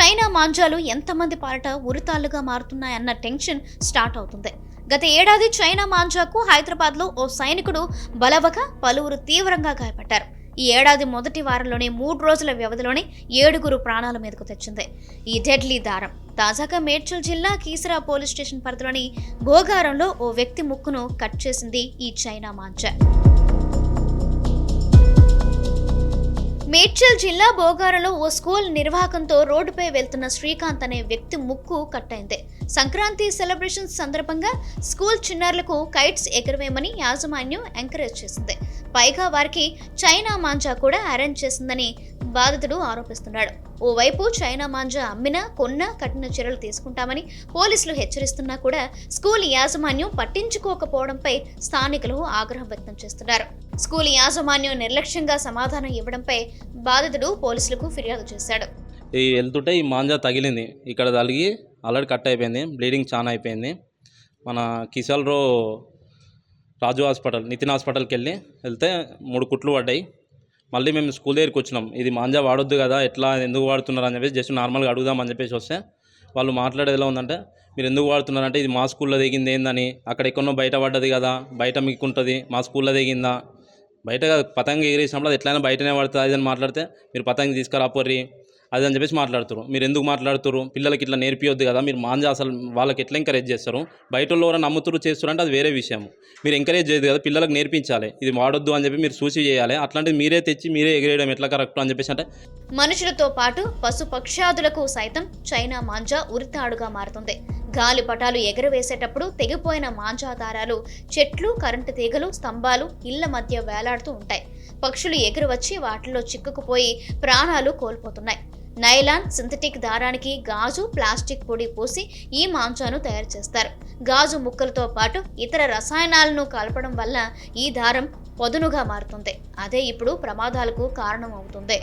China మాంజాలు ఎంతమంది పాలట ఉరితాళ్ళుగా మారుతున్నాయన్న tension start అవుతుంది. గత ఏడాది చైనా మాంజాకు హైదరాబాద్లో ఓ సైనికుడు బలవక పలువురు తీవ్రంగా గాయపడ్డారు. ఈ ఏడాది మొదటి వారంలోనే మూడు రోజుల వ్యవధిలోనే ఏడుగురు ప్రాణాల మీదకు తెచ్చింది. ఈ డెడ్లీ దారం. తాజాగా మేడ్చల్ జిల్లా కీసరా పోలీస్ స్టేషన్ పరిధిలోని భోగారంలో ఓ వ్యక్తి ముక్కును కట్ చేసింది ఈ చైనా మాంజా. మేడ్చల్ జిల్లా బోగారంలో ఓ స్కూల్ నిర్వాహకంతో రోడ్డుపై వెళ్తున్న శ్రీకాంత్ అనే వ్యక్తి ముక్కు కట్టయింది సంక్రాంతి సెలబ్రేషన్స్ సందర్భంగా స్కూల్ చిన్నారులకు కైట్స్ ఎగరవేయమని యాజమాన్యం ఎంకరేజ్ చేసింది. పైగా వారికి చైనా మాంజా కూడా అరేంజ్ చేసిందని బాధితుడు ఆరోపిస్తున్నాడు. ఓవైపు చైనా మాంజా అమ్మినా కొన్నా కఠిన చర్యలు తీసుకుంటామని పోలీసులు హెచ్చరిస్తున్నా కూడా స్కూల్ యాజమాన్యం పట్టించుకోకపోవడంపై స్థానికులు ఆగ్రహం వ్యక్తం చేస్తున్నారు. స్కూల్ యాజమాన్యం నిర్లక్ష్యంగా సమాధానం ఇవ్వడంపై బాధితుడు పోలీసులకు ఫిర్యాదు చేశాడు. ఈ వెళ్తుంటే ఈ మాంజా తగిలింది. ఇక్కడ తగిలి ఆల్రెడీ కట్ అయిపోయింది బ్లీడింగ్ చాలా అయిపోయింది. మన కిసాల్ రో రాజు హాస్పిటల్ నితిన్ హాస్పిటల్కి వెళ్ళి వెళ్తే మూడు కుట్లు పడ్డాయి. మళ్ళీ మేము స్కూల్ దగ్గరికి వచ్చినాం. ఇది మాంజా వాడొద్దు కదా ఎట్లా ఎందుకు వాడుతున్నారు అని చెప్పేసి జస్ట్ నార్మల్గా అడుగుదామని చెప్పేసి వస్తే వాళ్ళు మాట్లాడేది ఎలా ఉందంటే మీరు ఎందుకు వాడుతున్నారంటే ఇది మా స్కూల్లో దిగింది ఏందని. అక్కడ ఎక్కడో బయట పడ్డది కదా బయట మీకు ఉంటుంది మా స్కూల్లో దిగిందా బయట కాదు, పతంగి ఎగిరేసినప్పుడు అది ఎట్లయినా బయటనే పడుతుంది అది అని మాట్లాడితే మీరు పతంగి తీసుకురాపోర్రి అది అని చెప్పేసి మాట్లాడుతారు మీరు ఎందుకు మాట్లాడుతారు పిల్లలకి ఇట్లా నేర్పియొద్దు కదా మీరు మాంజా అసలు వాళ్ళకి ఎట్లా ఎంకరేజ్ చేస్తారు? బయట వాళ్ళు ఎవరైనా నమ్ముతురు చేస్తారు అంటే అది వేరే విషయం మీరు ఎంకరేజ్ చేయదు కదా పిల్లలకు నేర్పించాలి. ఇది వాడొద్దు అని చెప్పి మీరు సూచి చేయాలి. అట్లాంటిది మీరే తెచ్చి మీరే ఎగిరేయడం ఎట్లా కరెక్ట్ అని చెప్పేసి అంటే మనుషులతో పాటు పశు పక్షాదులకు సైతం చైనా మాంజా ఉరితాడుగా మారుతుంది. గాలిపటాలు ఎగరవేసేటప్పుడు తెగిపోయిన మాంజా దారాలు చెట్లు కరెంటు తీగలు స్తంభాలు ఇళ్ళ మధ్య వేలాడుతూ ఉంటాయి. పక్షులు ఎగురు వచ్చి వాటిలో చిక్కుకుపోయి ప్రాణాలు కోల్పోతున్నాయి. నైలాన్ సింథటిక్ దారానికి గాజు ప్లాస్టిక్ పొడి పోసి ఈ మాంచాను తయారు చేస్తారు. గాజు ముక్కలతో పాటు ఇతర రసాయనాలను కలపడం వల్ల ఈ దారం పదునుగా మారుతుంది. అదే ఇప్పుడు ప్రమాదాలకు కారణం అవుతుంది